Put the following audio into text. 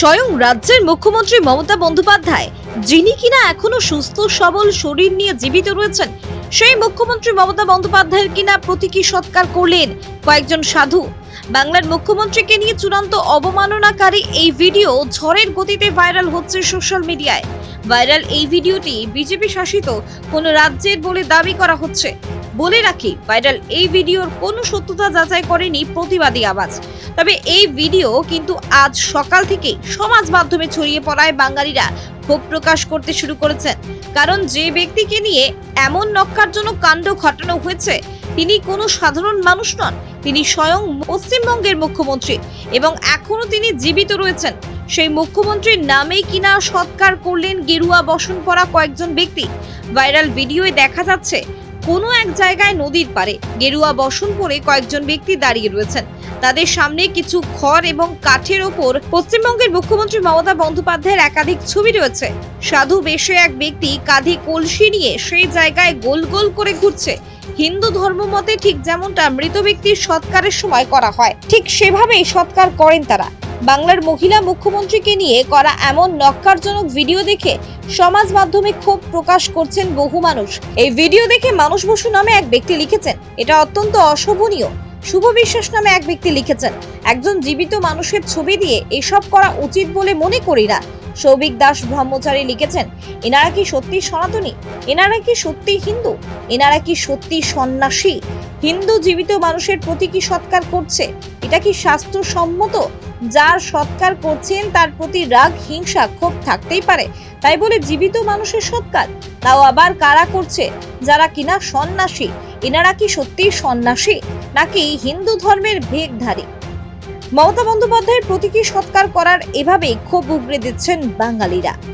স্বয়ং রাজ্যের মুখ্যমন্ত্রী মমতা বন্দ্যোপাধ্যায়, যিনি কিনা এখনও সুস্থ, সবল শরীর নিয়ে জীবিত রয়েছেন, সেই মুখ্যমন্ত্রী মমতা বন্দ্যোপাধ্যায়ের কিনা প্রতীকী সৎকার করলেন কয়েকজন সাধু? বাংলার মুখ্যমন্ত্রীকে নিয়ে চূড়ান্ত অবমাননাকারী এই ভিডিও ঝড়ের গতিতে ভাইরাল হচ্ছে সোশ্যাল মিডিয়ায়। ভাইরাল এই ভিডিওটি বিজেপি শাসিত কোনো রাজ্যের বলে দাবি করা হচ্ছে। বলে রাখি, ভাইরাল এই ভিডিওর কোনো সত্যতা যাচাই করেনি প্রতিবাদী আওয়াজ। তবে এই ভিডিও কিন্তু আজ সকাল থেকেই সমাজ মাধ্যমে ছড়িয়ে পড়ায় বাঙালিরা ক্ষোভ প্রকাশ করতে শুরু করেছেন। কারণ যে ব্যক্তিকে নিয়ে এমন নক্কারজনক কাণ্ড ঘটানো হয়েছে, তিনি কোনো সাধারণ মানুষ নন, তিনি স্বয়ং পশ্চিমবঙ্গের মুখ্যমন্ত্রী এবং এখনও তিনি জীবিত রয়েছেন। সেই মুখ্যমন্ত্রীর নামে কিনা সৎকার করলেন গেরুয়া বসন পরা কয়েকজন ব্যক্তি। ভাইরাল ভিডিওয়ে দেখা যাচ্ছে কোনো এক জায়গায় নদীর পারে গেরুয়া বসন পরে কয়েকজন ব্যক্তি দাঁড়িয়ে রয়েছেন। তাদের সামনে কিছু খড় এবং কাঠের ওপর পশ্চিমবঙ্গের মুখ্যমন্ত্রী মমতা বন্দ্যোপাধ্যায়ের একাধিক ছবি রয়েছে। সাধু বেশে এক ব্যক্তি কাঁধে কলসি নিয়ে সেই জায়গায় গোল গোল করে ঘুরছে। হিন্দু ধর্ম মতে ঠিক যেমনটা মৃত ব্যক্তির সৎকারের সময় করা হয়, ঠিক সেভাবেই সৎকার করেন তারা। বাংলার মহিলা মুখ্যমন্ত্রীকে নিয়ে করা এমন নক্কারজনক ভিডিও দেখে সমাজ মাধ্যমে ক্ষোভ প্রকাশ করছেন বহু মানুষ। এই ভিডিও দেখে মানুষ বসু নামে এক ব্যক্তি লিখেছেন, এটা অত্যন্ত অশোভনীয়। শুভ বিশ্বাস নামে এক ব্যক্তি লিখেছেন, একজন জীবিত মানুষের ছবি দিয়ে এসব করা উচিত বলে মনে করি না। সৌভিক দাস ব্রহ্মচারী লিখেছেন, এনারা কি সত্যি সনাতনী? এনারা কি সত্যি হিন্দু? এনারা কি সত্যি সন্ন্যাসী? হিন্দু জীবিত মানুষের প্রতি কি সৎকার করছে? এটা কি শাস্ত্রসম্মত? যার সৎকার করছেন, তার প্রতি রাগ, হিংসা ক্ষোভ থাকতেই পারে। তাই বলে জীবিত মানুষের সৎকার। তাও আবার কারা করছে? যারা কিনা সন্ন্যাসী। এনারা কি সত্যিই সন্ন্যাসী? নাকি হিন্দু ধর্মের ভেগধারী মমতা বন্দ্যোপাধ্যায়ের প্রতীকী সৎকার করার এভাবেই ক্ষোভ উগড়ে দিচ্ছেন বাঙালিরা।